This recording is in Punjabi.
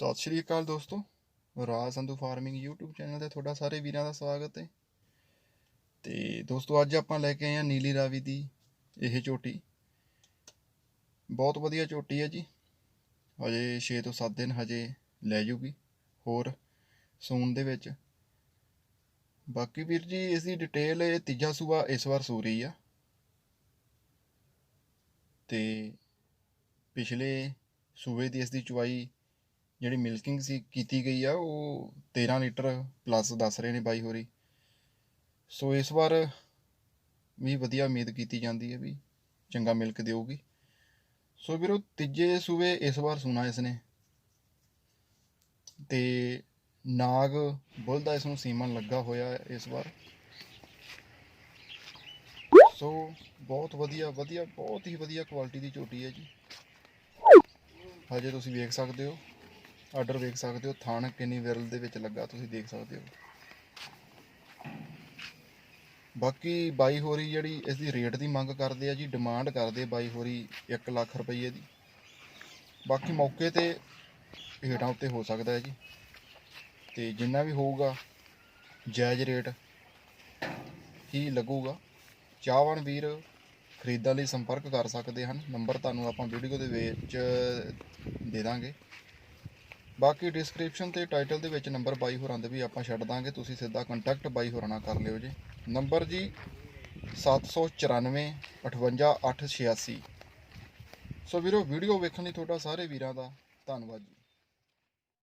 ਸਤਿ ਸ਼੍ਰੀ ਅਕਾਲ ਦੋਸਤੋ, Raj Sandhu farming YouTube channel ਤੇ ਤੁਹਾਡਾ ਸਾਰੇ ਵੀਰਾਂ ਦਾ ਸਵਾਗਤ ਹੈ। ਤੇ ਦੋਸਤੋ, ਅੱਜ ਆਪਾਂ ਲੈ ਕੇ ਆਏ ਹਾਂ ਨੀਲੀ ਰਾਵੀ ਦੀ ਇਹ ਝੋਟੀ ਬਹੁਤ ਵਧੀਆ ਝੋਟੀ ਹੈ ਜੀ। ਹਜੇ 6 ਤੋਂ 7 ਦਿਨ ਹਜੇ ਲੈ ਜੂਗੀ ਹੋਰ ਸੂਣ ਦੇ ਵਿੱਚ। ਬਾਕੀ ਵੀਰ ਜੀ ਇਸ ਦੀ ਡਿਟੇਲ ਇਹ ਤੀਜਾ ਸੂਆ ਇਸ ਵਾਰ ਸੂ ਰਹੀ ਆ। ਤੇ ਪਿਛਲੇ ਸੂਬੇ ਦੀ ਇਸ ਦੀ ਚੁਆਈ ਜਿਹੜੀ ਮਿਲਕਿੰਗ ਸੀ, ਕੀਤੀ ਗਈ ਆ, ਉਹ 13 ਲੀਟਰ ਪਲੱਸ ਦੱਸ ਰਹੇ ਨੇ ਬਾਈ ਹੋਰੀ। ਸੋ ਇਸ ਵਾਰ ਵੀ ਵਧੀਆ ਉਮੀਦ ਕੀਤੀ ਜਾਂਦੀ ਹੈ ਵੀ ਚੰਗਾ ਮਿਲਕ ਦੇਊਗੀ। ਸੋ ਵੀਰੋ, ਤੀਜੇ ਸੂਏ ਇਸ ਵਾਰ ਸੁਣਾ ਇਸ ਨੇ ਤੇ ਨਾਗ ਬੁੱਲ ਦਾ ਇਸ ਨੂੰ ਸੀਮਨ ਲੱਗਾ ਹੋਇਆ ਇਸ ਵਾਰ। ਸੋ ਬਹੁਤ ਵਧੀਆ ਵਧੀਆ, ਬਹੁਤ ਹੀ ਵਧੀਆ ਕੁਆਲਿਟੀ ਦੀ ਝੋਟੀ ਹੈ ਜੀ। ਹਜੇ ਤੁਸੀਂ ਵੇਖ ਸਕਦੇ ਹੋ। ਆਰਡਰ ਵੇਖ ਸਕਦੇ ਹੋ, ਥਾਣ ਕਿੰਨੀ ਵਿਰਲ ਦੇ ਵਿੱਚ ਲੱਗਾ, ਤੁਸੀਂ ਦੇਖ ਸਕਦੇ ਹੋ। ਬਾਕੀ ਬਾਈ ਹੋਰੀ ਜਿਹੜੀ ਇਸ ਦੀ ਰੇਟ ਦੀ ਮੰਗ ਕਰਦੇ ਆ ਜੀ ਡਿਮਾਂਡ ਕਰਦੇ ਬਾਈ ਹੋਰੀ 1 ਲੱਖ ਰੁਪਏ ਦੀ। ਬਾਕੀ ਮੌਕੇ ਤੇ ਹੇਠਾਂ ਉੱਤੇ ਹੋ ਸਕਦਾ ਹੈ ਜੀ। ਤੇ ਜਿੰਨਾ ਵੀ ਹੋਊਗਾ, ਜਾਇਜ਼ ਰੇਟ ਹੀ ਲੱਗੂਗਾ। ਚਾਹਵਾਨ ਵੀਰ ਖਰੀਦਣ ਲਈ ਸੰਪਰਕ ਕਰ ਸਕਦੇ ਹਨ। ਨੰਬਰ ਤੁਹਾਨੂੰ ਆਪਾਂ ਵੀਡੀਓ ਦੇ ਵਿੱਚ ਦੇ ਦਾਂਗੇ। ਬਾਕੀ ਡਿਸਕ੍ਰਿਪਸ਼ਨ ਤੇ ਟਾਈਟਲ ਦੇ ਵਿੱਚ ਨੰਬਰ ਬਾਈ ਹੋਰਾਂ ਦੇ ਵੀ ਆਪਾਂ ਛੱਡ ਦਾਂਗੇ, ਤੁਸੀਂ ਸਿੱਧਾ ਕੰਟੈਕਟ ਬਾਈ ਹੋਰਾਂ ਨਾਲ ਕਰ ਲਿਓ ਜੀ। ਨੰਬਰ ਜੀ 794 58 886 ਸੋ ਵੀਰੋ ਵੀਡੀਓ ਵੇਖਣ ਲਈ ਤੁਹਾਡਾ ਸਾਰੇ ਵੀਰਾਂ ਦਾ ਧੰਨਵਾਦ ਜੀ।